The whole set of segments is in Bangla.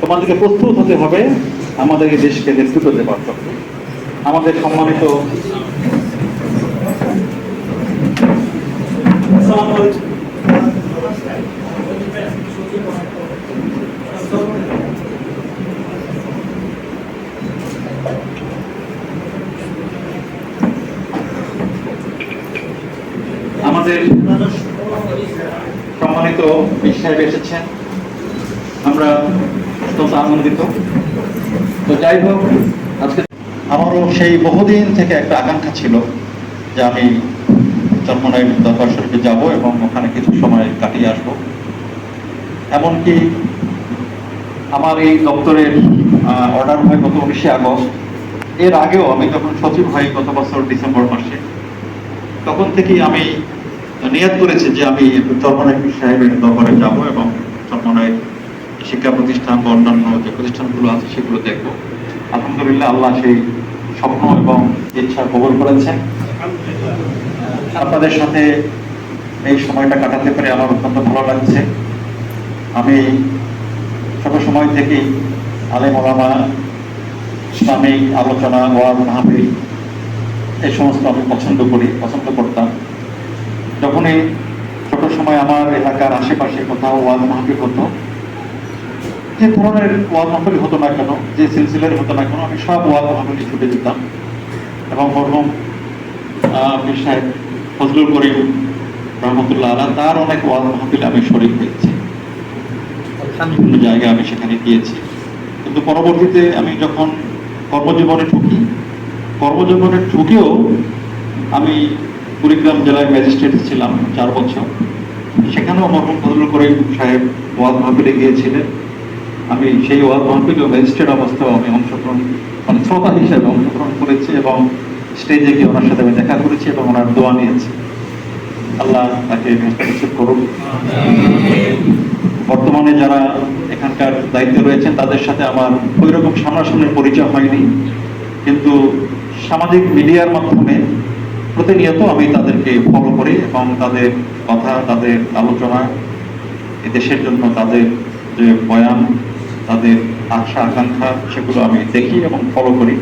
তোমাদেরকে প্রস্তুত হতে হবে আমাদের এই দেশকে নেতৃত্ব দেওয়ার জন্য আমাদের সম্মানিত আমাদের সম্মানিত সাহেব এসেছেন। আমরা অত্যন্ত আনন্দিত তো যাই হোক, আজকে আমারও সেই বহুদিন থেকে একটা আকাঙ্ক্ষা ছিল যে আমি চরমনাই দরবার শরীফে যাব এবং ওখানে কিছু সময় কাটিয়ে আসব। এমনকি আমার এই দপ্তরের অর্ডার হয় গত উনিশে আগস্ট। এর আগেও আমি যখন সচিব হই গত বছর ডিসেম্বর মাসে, তখন থেকেই আমি নিয়াত করেছি যে আমি একটু সাহেবের দরবারে যাব এবং চরমনাই শিক্ষা প্রতিষ্ঠান বা অন্যান্য যে প্রতিষ্ঠানগুলো আছে সেগুলো দেখব। আলহামদুলিল্লাহ, আল্লাহ সেই স্বপ্ন এবং ইচ্ছা কবল করেছেন। আপনাদের সাথে এই সময়টা কাটাতে পেরে আমার অত্যন্ত ভালো লাগছে। আমি ছোট সময় থেকেই আলেম ওলামা ইসলামিক আলোচনা, ওয়াজ, মাহফিল এই সমস্ত আমি পছন্দ করি, পছন্দ করতাম। যখনই ছোট সময় আমার এলাকার আশেপাশে কোথাও ওয়াজ, মাহফিল হতো যে ধরনের ওয়াজ মাহফিল হতো না কেন যে সিলসিলার হতো না কেন আমি সব ওয়াজ মাহফিলে ছুটে যেতাম। এবং মরহুম আহ, পীর সাহেব ফজলুল করিম রহমতুল্লাহ আল্লাহ তার অনেক ওয়াজ মাহফিল আমি শরীর হয়েছি বিভিন্ন জায়গায় আমি সেখানে গিয়েছি। কিন্তু পরবর্তীতে আমি যখন কর্মজীবনে ঢুকি কর্মজীবনে ঢুকেও আমি কুড়িগ্রাম জেলায় ম্যাজিস্ট্রেট ছিলাম চার বছর। সেখানেও মরহুম ফজলুল করিম সাহেব ওয়াজ মাহফিলে গিয়েছিলেন। আমি সেই ওয়াজ মাহফিল ও ম্যাজিস্ট্রেট অবস্থায় আমি অংশগ্রহণ মানে শ্রোতা হিসেবে অংশগ্রহণ করেছি এবং স্টেজে গিয়ে ওনার সাথে আমি দেখা করেছি এবং ওনার দোয়া নিয়েছি। আল্লাহ তাকে নিশ্চিত করুন বর্তমানে যারা এখানকার দায়িত্বে রয়েছেন, তাদের সাথে আমার ওই রকম সামনাসামনি পরিচয় হয়নি। কিন্তু সামাজিক মিডিয়ার মাধ্যমে প্রতিনিয়ত আমি তাদেরকে ফলো করি এবং তাদের কথা, তাদের আলোচনা এ দেশের জন্য তাদের যে বয়ান তাদের আশা, আকাঙ্ক্ষা, সেগুলো আমি দেখি এবং ফলো করি।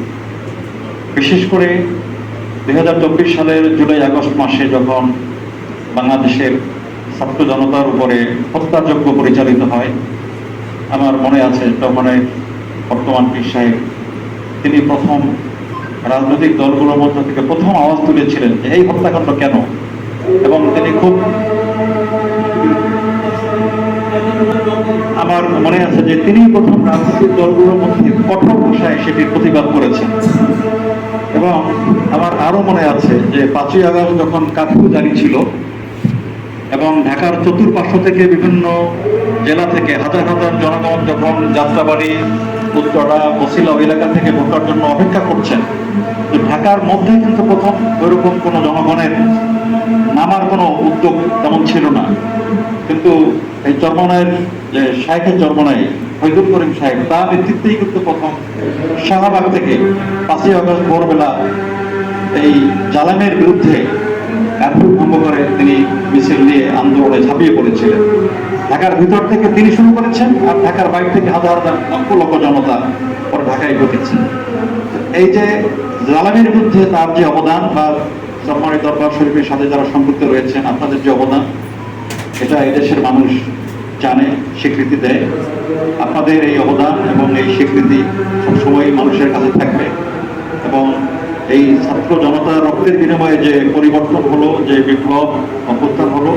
বিশেষ করে দু হাজার চব্বিশ সালের জুলাই, আগস্ট মাসে যখন বাংলাদেশের ছাত্র জনতার উপরে হত্যাযজ্ঞ পরিচালিত হয়, আমার মনে আছে মানে বর্তমান পীর সাহেব, তিনি প্রথম রাজনৈতিক দলগুলোর মধ্য থেকে প্রথম আওয়াজ তুলেছিলেন যে, এই হত্যাকাণ্ড কেন? এবং তিনি খুব আমার মনে আছে যে তিনি প্রথম রাজনৈতিক দলগুলোর মধ্যে কঠোর ভাষায় সেটির প্রতিবাদ করেছেন। এবং আমার আরও মনে আছে যে পাঁচই আগস্ট যখন কার্ফিউ জারি ছিল এবং ঢাকার চতুর্পার্শ্ব থেকে বিভিন্ন জেলা থেকে হাজার হাজার জনগণ যখন যাত্রাবাড়ি, উত্তরা বসিলা এলাকা থেকে ভোটার জন্য অপেক্ষা করছেন, তো ঢাকার মধ্যে কিন্তু প্রথম ওইরকম কোনো জনগণের নামার কোনো উদ্যোগ তেমন ছিল না। কিন্তু এই চর্মনায়ের শাহেখের চর্মনাই হইদুল করিম সাহেব তার নেতৃত্বেই কিন্তু প্রথম শাহবাগ থেকে পাঁচই আগস্ট ভোরবেলা এই জালামের বিরুদ্ধে কার্ফিউ ভঙ্গ করে তিনি মিছিল নিয়ে আন্দোলনে ঝাঁপিয়ে পড়েছিলেন। ঢাকার ভিতর থেকে তিনি শুরু করেছেন আর ঢাকার বাইরে থেকে হাজার হাজার লক্ষ লক্ষ জনতা পরে ঢাকায় ঢুকেছে। এই যে জালামের বিরুদ্ধে তার যে অবদান বা সম্মানিত দরবার শরীফের সাথে যারা সম্পৃক্ত রয়েছেন, আপনাদের যে অবদান এটা এদেশের মানুষ জানে, স্বীকৃতি দেয়। আপনাদের এই অবদান এবং এই স্বীকৃতি সবসময় মানুষের কাছে থাকবে। এবং এই ছাত্র জনতার রক্তের বিনিময়ে যে পরিবর্তন হলো, যে বিপ্লব অভ্যুত্থান হলো,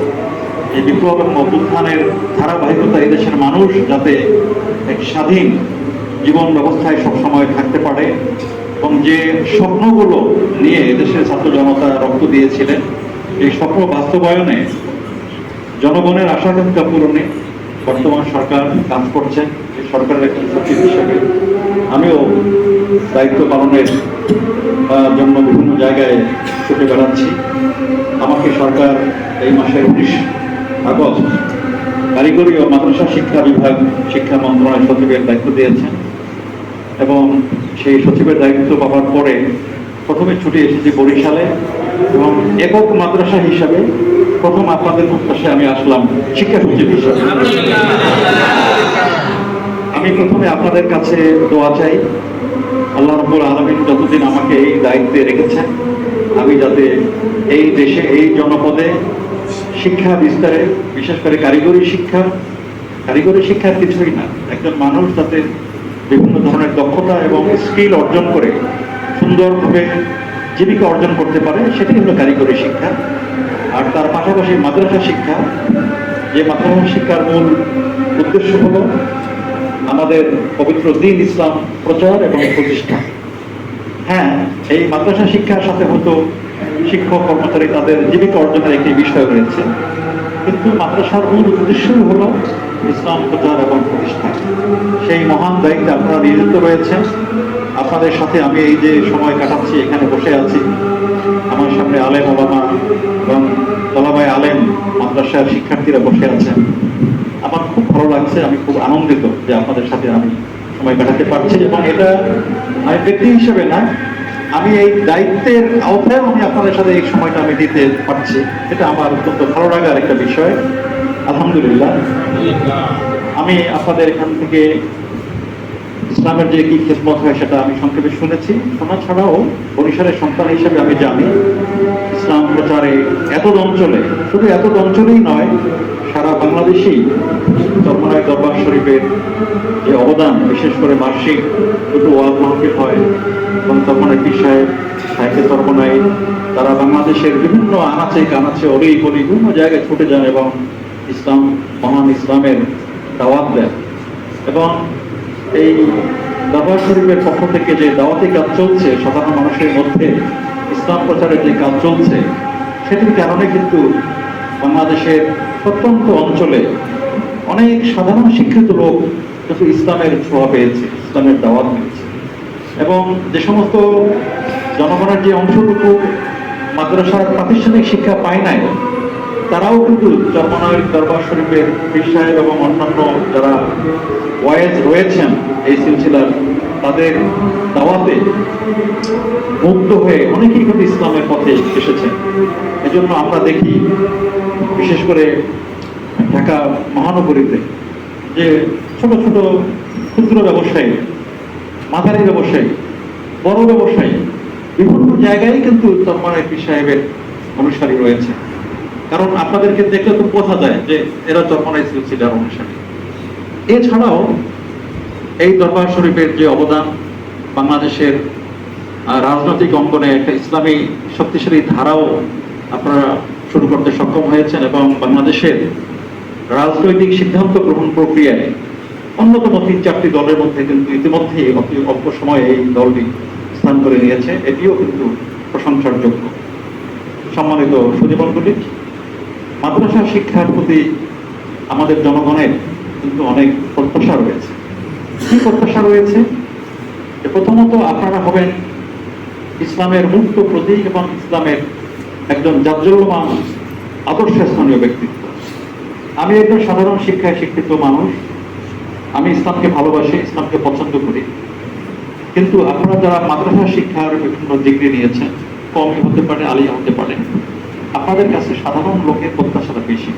এই বিপ্লব এবং অভ্যুত্থানের ধারাবাহিকতা এই দেশের মানুষ যাতে এক স্বাধীন জীবন ব্যবস্থায় সবসময় থাকতে পারে এবং যে স্বপ্নগুলো নিয়ে এদেশের ছাত্র জনতা রক্ত দিয়েছিলেন, এই স্বপ্ন বাস্তবায়নে জনগণের আশা আকাঙ্ক্ষা পূরণে বর্তমান সরকার কাজ করছে। সরকারের একজন সচিব হিসেবে আমিও দায়িত্ব পালনের জন্য বিভিন্ন জায়গায় ছুটে বেড়াচ্ছি। আমাকে সরকার এই মাসের উনিশ আগস্ট কারিগরি ও মাদ্রাসা শিক্ষা বিভাগ শিক্ষা মন্ত্রণালয় সচিবের দায়িত্ব দিয়েছেন এবং সেই সচিবের দায়িত্ব পাওয়ার পরে প্রথমে ছুটে এসেছি বরিশালে এবং একক মাদ্রাসা হিসাবে প্রথম আপনাদের প্রত্যাশায় আমি আসলাম শিক্ষা সচিব হিসাবে আমি প্রথমে আপনাদের কাছে দোয়া চাই। আল্লাহ রব্বুল আলমিন যতদিন আমাকে এই দায়িত্বে রেখেছেন, আমি যাতে এই দেশে, এই জনপদে শিক্ষা বিস্তারে, বিশেষ করে কারিগরি শিক্ষা, কারিগরি শিক্ষার কিছুই না, একজন মানুষ যাতে বিভিন্ন ধরনের দক্ষতা এবং স্কিল অর্জন করে সুন্দরভাবে জীবিকা অর্জন করতে পারে, সেটাই হলো কারিগরি শিক্ষা। আর তার পাশাপাশি মাদ্রাসা শিক্ষা। যে মাদ্রাসা শিক্ষার মূল উদ্দেশ্য হলো আমাদের পবিত্র দিন ইসলাম প্রচার এবং প্রতিষ্ঠা। হ্যাঁ এই মাদ্রাসা শিক্ষার সাথে হয়তো শিক্ষক, কর্মচারী তাদের জীবিকা অর্জনের একটি বিষয় রয়েছে। কিন্তু মাদ্রাসার মূল উদ্দেশ্যই হলো ইসলাম প্রচার এবং প্রতিষ্ঠা। সেই মহান দায়িত্বে আপনারা নিয়োজিত রয়েছেন। আপনাদের সাথে আমি এই যে সময় কাটাচ্ছি, এখানে বসে আছি। আমার সামনে আলেম ওলামা এবং তলাবাই আলেম, মাদ্রাসার শিক্ষার্থীরা বসে আছেন। আমার খুব ভালো লাগছে, আমি খুব আনন্দিত যে আপনাদের সাথে আমি সময় কাটাতে পারছি। এবং এটা আমি ব্যক্তি হিসেবে না, আমি এই দায়িত্বের আওতায় আমি আপনাদের সাথে এই সময়টা আমি দিতে পারছি। এটা আমার অত্যন্ত ভালো লাগার একটা বিষয়। আলহামদুলিল্লাহ। আমি আপনাদের এখান থেকে ইসলামের যে কি খেদমত হয় সেটা আমি সংক্ষেপে শুনেছি। শোনা ছাড়াও বরিশালের সন্তান হিসেবে আমি জানি। ইসলাম প্রচারে এত অঞ্চলে শুধু এত অঞ্চলেই নয়, সারা বাংলাদেশেই চরমনায় দরবার শরীফের যে অবদান, বিশেষ করে বার্ষিক দুটো ওয়াজ মাহফিল হয়, এবং তরমনায় পীর সাহেব সাহেবের তরমনায় তারা বাংলাদেশের বিভিন্ন আনাচে কানাচে, অলি গলি, বিভিন্ন জায়গায় ছুটে যান এবং ইসলাম, মহান ইসলামের দাওয়াত দেন। এবং এই দরবার শরীফের পক্ষ থেকে যে দাওয়াতি কাজ চলছে, সাধারণ মানুষের মধ্যে ইসলাম প্রচারের যে কাজ চলছে, সেটির কারণে কিন্তু বাংলাদেশের প্রত্যন্ত অঞ্চলে অনেক সাধারণ শিক্ষিত লোক কিন্তু ইসলামের ছোঁয়া পেয়েছে, ইসলামের দাওয়াত পেয়েছে। এবং যে সমস্ত জনগণের যে অংশটুকু মাদ্রাসার প্রাতিষ্ঠানিক শিক্ষা পায় নাই, তারাও কিন্তু চরমনায়ের দরবার শরীফের পীর সাহেব এবং অন্যান্য যারা ওয়েজ রয়েছেন এই সিলসিলার তাদের দাওয়াতে মুগ্ধ হয়ে অনেকেই কিন্তু ইসলামের পথে এসেছেন। এজন্য আমরা দেখি, বিশেষ করে ঢাকা মহানগরীতে, যে ছোট ছোট ক্ষুদ্র ব্যবসায়ী মাঝারি ব্যবসায়ী, বড় ব্যবসায়ী, বিভিন্ন জায়গায় কিন্তু চরমানের পীর সাহেবের অনুসারী রয়েছে। কারণ আপনাদেরকে দেখলে তো বোঝা যায় যে এরা চরমানাই সিলসিলার অনুসারী। এছাড়াও এই দরবার শরীফের যে অবদান বাংলাদেশের রাজনৈতিক অঙ্গনে একটা ইসলামী শক্তিশালী ধারাও আপনারা শুরু করতে সক্ষম হয়েছেন এবং বাংলাদেশের রাজনৈতিক সিদ্ধান্ত গ্রহণ প্রক্রিয়ায় অন্যতম তিন চারটি দলের মধ্যে কিন্তু ইতিমধ্যেই অতি অল্প সময়ে এই দলটি স্থান করে নিয়েছে। এটিও কিন্তু প্রশংসার যোগ্য সম্মানিত সুদীপনগুলি মাদ্রাসা শিক্ষার প্রতি আমাদের জনগণের কিন্তু অনেক প্রত্যাশা রয়েছে। কি প্রত্যাশা রয়েছে? প্রথমত আপনারা হবেন ইসলামের মুক্ত প্রতীক এবং ইসলামের একজন জাজ্জল্যমান আদর্শ স্থানীয় ব্যক্তিত্ব। আমি একজন সাধারণ শিক্ষায় শিক্ষিত মানুষ। আমি ইসলামকে ভালোবাসি, ইসলামকে পছন্দ করি। কিন্তু আপনারা যারা মাদ্রাসা শিক্ষার বিভিন্ন ডিগ্রি নিয়েছেন, কমই হতে পারে, আলিয়া হতে পারে, আপনাদের কাছে সাধারণ লোকের প্রত্যাশাটা বেশি।